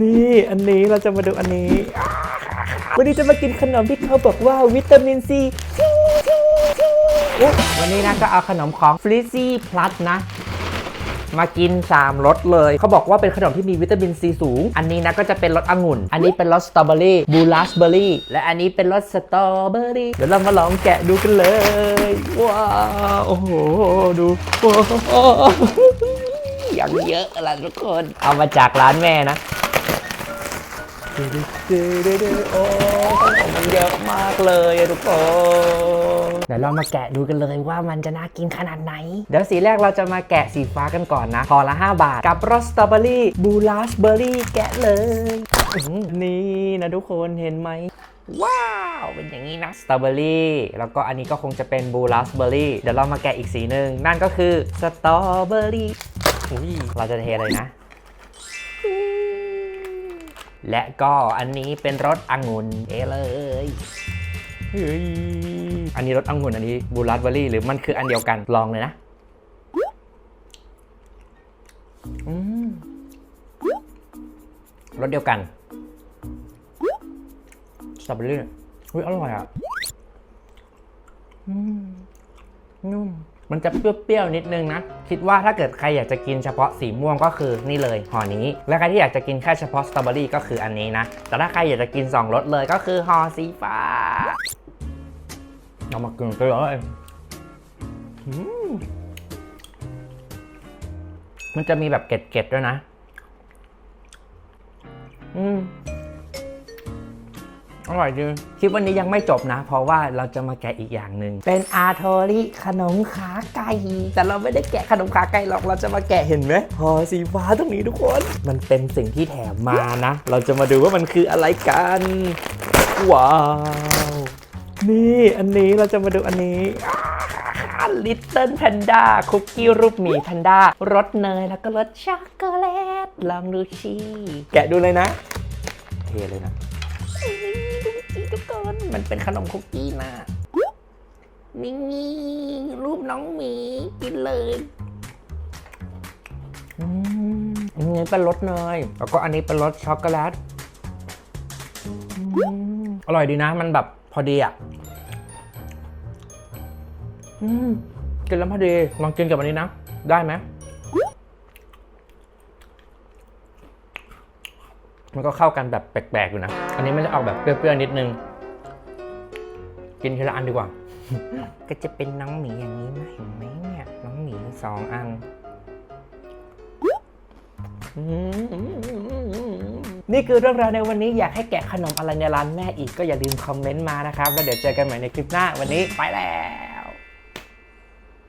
นี่อันนี้เราจะมาดูอันนี้ วันนี้จะมากินขนมที่เขาบอกว่าวิตามินซีวันนี้นะก็เอาขนมของ f r i z z y Plus นะมากิน 3รสเลย เขาบอกว่าเป็นขนมที่มีวิตามินซีสูง อันนี้นะก็จะเป็นรสองุ่น อันนี้เป็นรสสตรอเบอรี่บูราสเบอรี่ และอันนี้เป็นรสสตรอเบอรี่ เดี๋ยวเรามาลองแกะดูกันเลย ว้าว โอ้โห ดู อย่างเยอะล่ะทุกคน เอามาจากร้านแม่นะโอ้ขนมมันเยอะมากเลยอะทุกคนเดี๋ยวเรามาแกะดูกันเลยว่ามันจะน่ากินขนาดไหน เดี๋ยวสีแรกเราจะมาแกะสีฟ้ากันก่อนนะพอละ 5 บาท กับรสสตรอเบอรี่บูราสเบอรี่แกะเลยอื้อหือนี่นะทุกคนเห็นไหมว้าว เป็นอย่างนี้นะสตรอเบอรี่แล้วก็อันนี้ก็คงจะเป็นบูราสเบอรี่เดี๋ยวเรามาแกะอีกสีหนึ่งนั่นก็คือสตรอเบอรี่ อุ้ยเราจะเทเลยนะ และก็อันนี้เป็นรสองุ่นเอเลยเฮ้ยอันนี้รสองุ่นอันนี้บูราสเบอรี่หรือมันคืออันเดียวกันลองเลยนะอืมรสเดียวกันสตรอเบอรี่อุ้ยอร่อยอะอืมนุ่ม มันจะเปรี้ยวๆนิดนึงนะ คิดว่าถ้าเกิดใครอยากจะกินเฉพาะสีม่วงก็คือนี่เลยห่อนี้ และใครที่อยากจะกินแค่เฉพาะสตรอเบอรี่ก็คืออันนี้นะ แต่ถ้าใครอยากจะกิน2รสเลยก็คือห่อสีฟ้าเอามากินกันเลยอืมมันจะมีแบบเกล็ดๆด้วยนะ อืม อร่อยจริงคลิปวันนี้ยังไม่จบนะ เพราะว่าเราจะมาแกะอีกอย่างหนึ่งเป็นอาโทริขนมขาไก่แต่เราไม่ได้แกะขนมขาไก่หรอกเราจะมาแกะเห็นไหมห่อสีฟ้าตรงนี้ทุกคน มันเป็นสิ่งที่แถมมานะ เราจะมาดูว่ามันคืออะไรกันว้าวนี่อันนี้เราจะมาดูอันนี้ลิตเติ้ลแพนด้าคุกกี้รูปหมีแพนด้ารสเนยแล้วก็รสช็อกโกแลตลองดูชีแกะดูเลยนะ เทเลยนะ มันเป็นขนมคุกกี้นะนี่รูปน้องหมีกินเลยอืมอันนี้เป็นรสเนยแล้วก็อันนี้เป็นรสช็อกโกแลตอร่อยดีนะ มันแบบพอดีอะอืมกินแล้วพอดีลองกินกับอันนี้นะ ได้ไหมมันก็เข้ากันแบบแปลกๆอยู่นะ อันนี้มันจะออกแบบเปรี้ยวๆนิดนึง กินทีละอันดีกว่า ก็จะเป็นน้องหมีอย่างนี้นะเห็นไหมเนี่ย น้องหมีสองอันอืมนี่คือเรื่องราวในวันนี้อยากให้แกะขนมอะไรในร้านแม่อีกก็อย่าลืมคอมเมนต์มานะครับ แล้วเดี๋ยวเจอกันใหม่ในคลิปหน้าวันนี้ไปแล้ว